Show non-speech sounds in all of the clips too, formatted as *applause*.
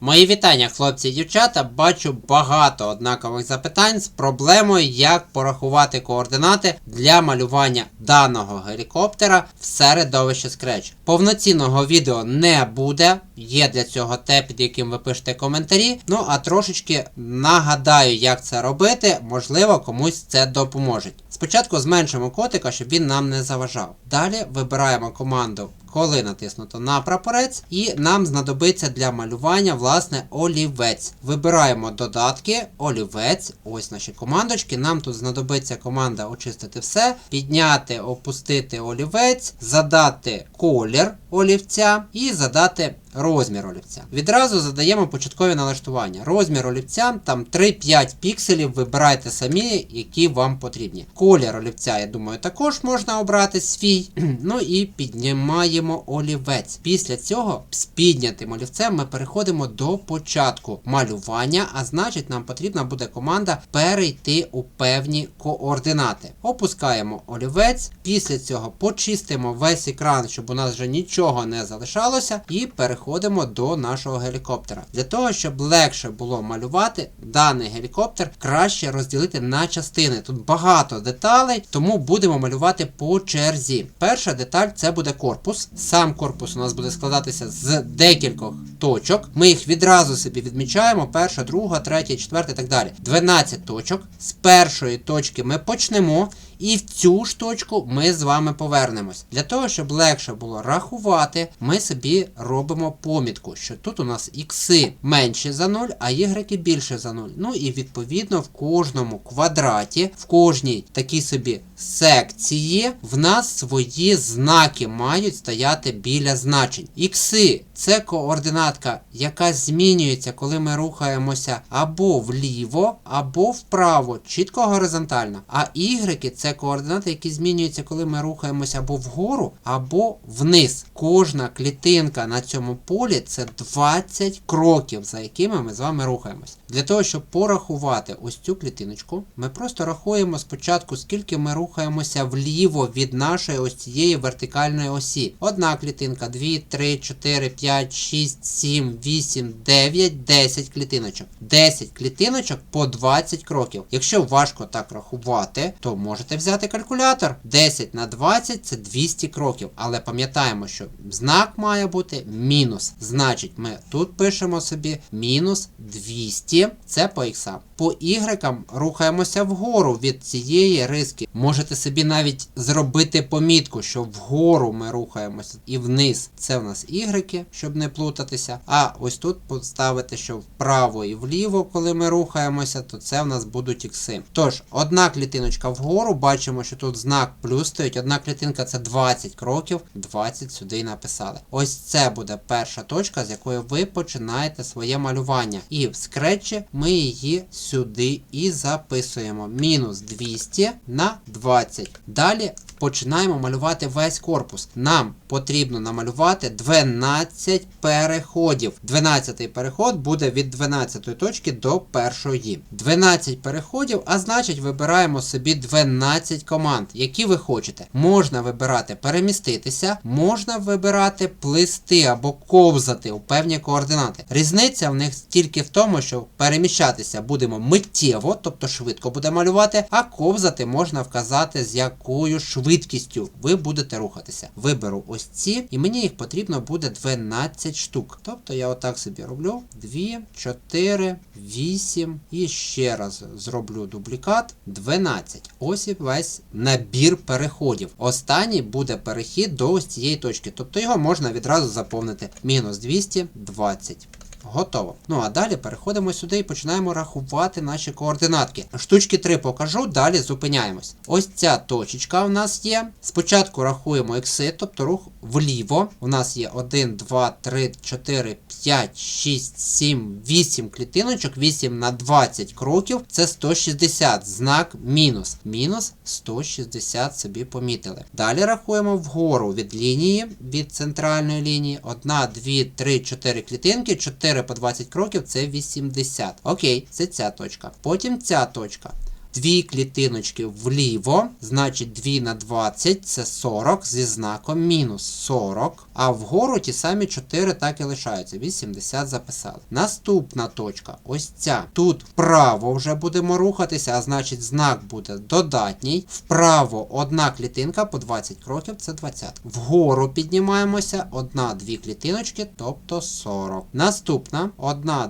Мої вітання, хлопці і дівчата. Бачу багато однакових запитань з проблемою, як порахувати координати для малювання даного гелікоптера в середовищі Scratch. Повноцінного відео не буде. Є для цього те, під яким ви пишете коментарі. Ну а трошечки нагадаю, як це робити. Можливо, комусь це допоможе. Спочатку зменшимо котика, щоб він нам не заважав. Далі вибираємо команду коли натиснуто на прапорець, і нам знадобиться для малювання власне олівець. Вибираємо додатки, олівець, ось наші командочки. Нам тут знадобиться команда очистити все, підняти, опустити олівець, задати колір олівця і задати розмір олівця. Відразу задаємо початкові налаштування. Розмір олівця там 3-5 пікселів. Вибирайте самі, які вам потрібні. Колір олівця, я думаю, також можна обрати свій. *clears throat* Ну і піднімаємо олівець. Після цього з піднятим олівцем ми переходимо до початку малювання, а значить, нам потрібна буде команда перейти у певні координати. Опускаємо олівець. Після цього почистимо весь екран, щоб у нас вже нічого не залишалося, і переходимо до нашого гелікоптера. Для того, щоб легше було малювати, даний гелікоптер краще розділити на частини. Тут багато деталей, тому будемо малювати по черзі. Перша деталь це буде корпус. Сам корпус у нас буде складатися з декількох точок. Ми їх відразу собі відмічаємо: перша, друга, третя, четверта і так далі. 12 точок. З першої точки ми почнемо. І в цю ж точку ми з вами повернемось. Для того, щоб легше було рахувати, ми собі робимо помітку, що тут у нас ікси менші за 0, а ігреки більше за 0. Ну і відповідно в кожному квадраті, в кожній такій собі секції, в нас свої знаки мають стояти біля значень. Ікси це координатка, яка змінюється, коли ми рухаємося або вліво, або вправо, чітко горизонтально. А ігреки це координати, які змінюються, коли ми рухаємося або вгору, або вниз. Кожна клітинка на цьому полі це 20 кроків, за якими ми з вами рухаємось. Для того, щоб порахувати ось цю клітиночку, ми просто рахуємо спочатку, скільки ми рухаємося вліво від нашої ось цієї вертикальної осі. Одна клітинка, 2, 3, 4, 5, 6, 7, 8, 9, 10 клітиночок. 10 клітиночок по 20 кроків. Якщо важко так рахувати, то можете взяти калькулятор. 10 на 20 це 200 кроків. Але пам'ятаємо, що знак має бути мінус. Значить, ми тут пишемо собі мінус 200. Це по іксам. По ігрекам рухаємося вгору від цієї риски. Можете собі навіть зробити помітку, що вгору ми рухаємося і вниз. Це в нас ігреки, щоб не плутатися. А ось тут поставити, що вправо і вліво, коли ми рухаємося, то це в нас будуть ікси. Тож, одна клітиночка вгору, бачимо, що тут знак плюс стоїть. Одна клітинка це 20 кроків, 20 сюди і написали. Ось це буде перша точка, з якої ви починаєте своє малювання. І в скретчі ми її сюди і записуємо. Мінус 200 на 20. Далі починаємо малювати весь корпус. Нам потрібно намалювати 12 переходів. 12 переход буде від 12 точки до першої. 12 переходів, а значить вибираємо собі 12 команд, які ви хочете. Можна вибирати переміститися, можна вибирати плисти або ковзати у певні координати. Різниця в них тільки в тому, що переміщатися будемо миттєво, тобто швидко буде малювати, а ковзати можна вказати, з якою швидкістю ви будете рухатися. Виберу ось ці, і мені їх потрібно буде 12 штук. Тобто я отак собі роблю 2, 4, 8 і ще раз зроблю дублікат 12. Ось і весь набір переходів. Останній буде перехід до ось цієї точки. Тобто його можна відразу заповнити. Мінус 220. Готово. Ну а далі переходимо сюди і починаємо рахувати наші координатки. Штучки 3 покажу, далі зупиняємось. Ось ця точечка у нас є. Спочатку рахуємо ексит, тобто рух вліво. У нас є 1, 2, 3, 4, 5, 6, 7, 8 клітиночок, 8 на 20 кроків. Це 160. Знак мінус. Мінус 160 собі помітили. Далі рахуємо вгору від лінії, від центральної лінії. 1, 2, 3, 4 клітинки, 4 по 20 кроків це 80. Окей, це ця точка. Потім ця точка. Дві клітиночки вліво, значить 2 на 20 це 40 зі знаком мінус 40. А вгору ті самі 4 так і лишаються. 80 записали. Наступна точка, ось ця. Тут вправо вже будемо рухатися, а значить знак буде додатній. Вправо одна клітинка по 20 кроків це 20. Вгору піднімаємося, одна-дві клітиночки, тобто 40. Наступна 1, 2,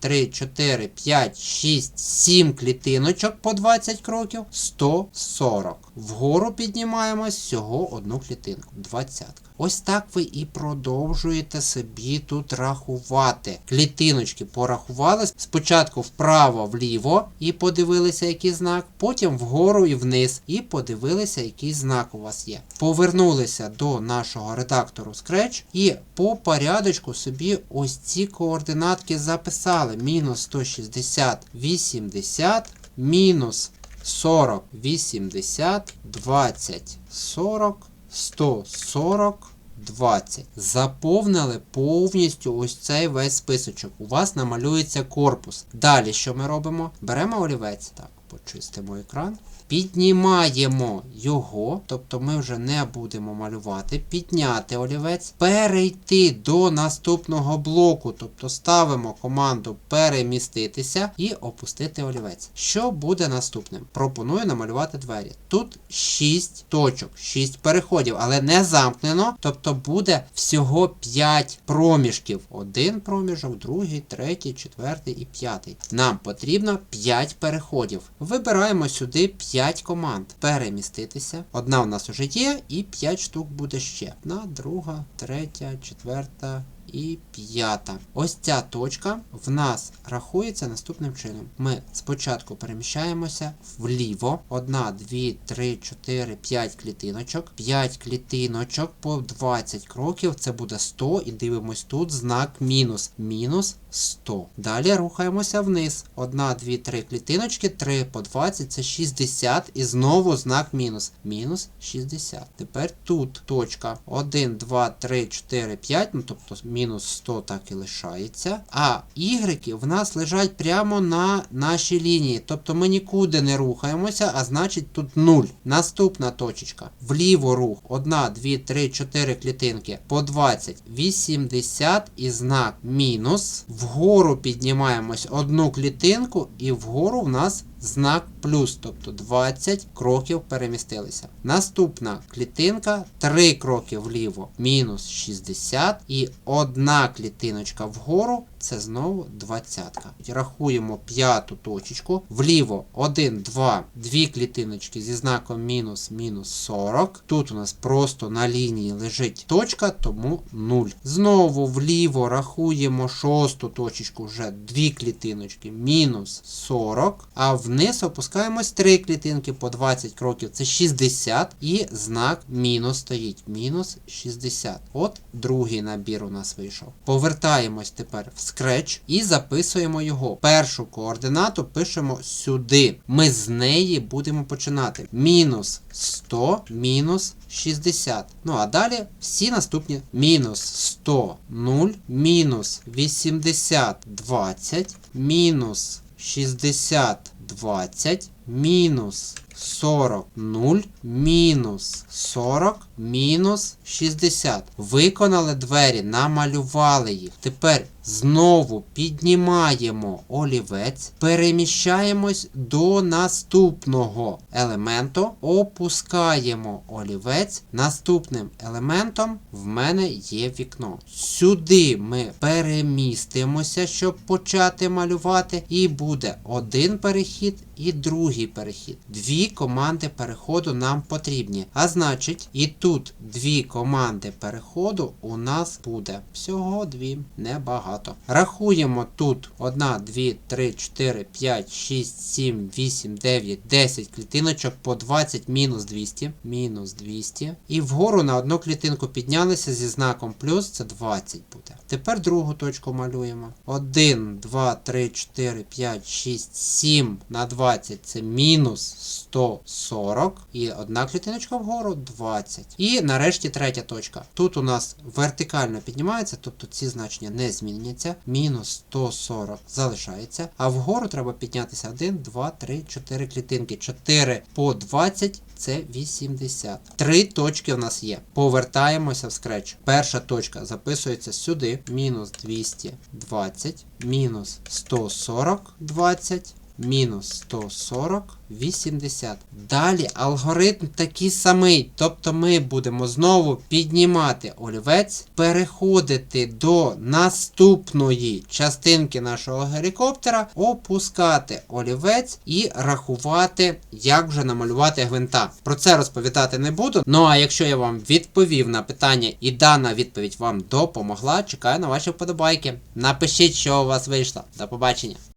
3, 4, 5, 6, 7 клітиночок по 20 кроків 140. Вгору піднімаємось всього одну клітинку 20. Ось так ви і продовжуєте собі тут рахувати. Клітиночки порахували. Спочатку вправо-вліво і подивилися, який знак, потім вгору і вниз, і подивилися, який знак у вас є. Повернулися до нашого редактору Scratch і по порядочку собі ось ці координатки записали. Мінус 160, 80, мінус 40, 80, 20, 40, 140, 20. Заповнили повністю ось цей весь списочок. У вас намалюється корпус. Далі що ми робимо? Беремо олівець. Так, почистимо екран. Піднімаємо його, тобто ми вже не будемо малювати, підняти олівець, перейти до наступного блоку, тобто ставимо команду переміститися і опустити олівець. Що буде наступним? Пропоную намалювати двері. Тут 6 точок, 6 переходів, але не замкнено, тобто буде всього 5 проміжків. Один проміжок, другий, третій, четвертий і п'ятий. Нам потрібно 5 переходів. Вибираємо сюди 5 команд. Переміститися. Одна у нас вже є, і 5 штук буде ще. Одна, друга, третя, четверта. І п'ята. Ось ця точка в нас рахується наступним чином. Ми спочатку переміщаємося вліво. Одна, дві, три, чотири, п'ять клітиночок. 5 клітиночок по 20 кроків. Це буде 100. І дивимось тут знак мінус. Мінус 100. Далі рухаємося вниз. Одна, дві, три клітиночки, 3 по 20 це 60. І знову знак мінус. Мінус 60. Тепер тут точка 1, 2, 3, 4, 5. Ну тобто мінус 100 так і лишається. А ігреки в нас лежать прямо на нашій лінії. Тобто ми нікуди не рухаємося, а значить тут 0. Наступна точечка. Вліво рух. 1, 2, 3, 4 клітинки по 20, 80 і знак мінус. Вгору піднімаємось одну клітинку, і вгору в нас знак плюс, тобто 20 кроків перемістилися. Наступна клітинка 3 кроки вліво, мінус 60, і одна клітиночка вгору. Це знову двадцятка. Рахуємо п'яту точечку. Вліво 1, 2, 2 клітиночки зі знаком мінус, мінус 40. Тут у нас просто на лінії лежить точка, тому 0. Знову вліво рахуємо шосту точечку, вже 2 клітиночки, мінус 40. А вниз опускаємось 3 клітинки по 20 кроків. Це 60. І знак мінус стоїть. Мінус 60. От другий набір у нас вийшов. Повертаємось тепер в Scratch і записуємо його. Першу координату пишемо сюди. Ми з неї будемо починати. Мінус 100, мінус 60. Ну а далі всі наступні мінус 100, 0, мінус 80, 20, мінус 60, 20, мінус 40, 0, мінус 40, мінус 60. Виконали двері, намалювали їх. Тепер знову піднімаємо олівець, переміщаємось до наступного елементу, опускаємо олівець. Наступним елементом в мене є вікно. Сюди ми перемістимося, щоб почати малювати, і буде один перехід і другий перехід. Дві команди переходу нам потрібні. А значить, і тут дві команди переходу у нас буде. Всього дві, небагато. Рахуємо тут 1, 2, 3, 4, 5, 6, 7, 8, 9, 10 клітиночок по 20 мінус 200. Мінус 200. І вгору на одну клітинку піднялися зі знаком плюс, це 20 буде. Тепер другу точку малюємо. 1, 2, 3, 4, 5, 6, 7 на 20 це мінус 140 і одна клітиночка вгору 20. І нарешті третя точка. Тут у нас вертикально піднімається, тобто ці значення не зміняться. Мінус 140 залишається. А вгору треба піднятися 1, 2, 3, 4 клітинки. 4 по 20 це 80. Три точки у нас є. Повертаємося в скреч. Перша точка записується сюди. Мінус 220, мінус 140, 20. Мінус 140, 80. Далі алгоритм такий самий. Тобто ми будемо знову піднімати олівець, переходити до наступної частинки нашого гелікоптера, опускати олівець і рахувати, як вже намалювати гвинта. Про це розповідати не буду. Ну а якщо я вам відповів на питання і дана відповідь вам допомогла, чекаю на ваші вподобайки. Напишіть, що у вас вийшло. До побачення.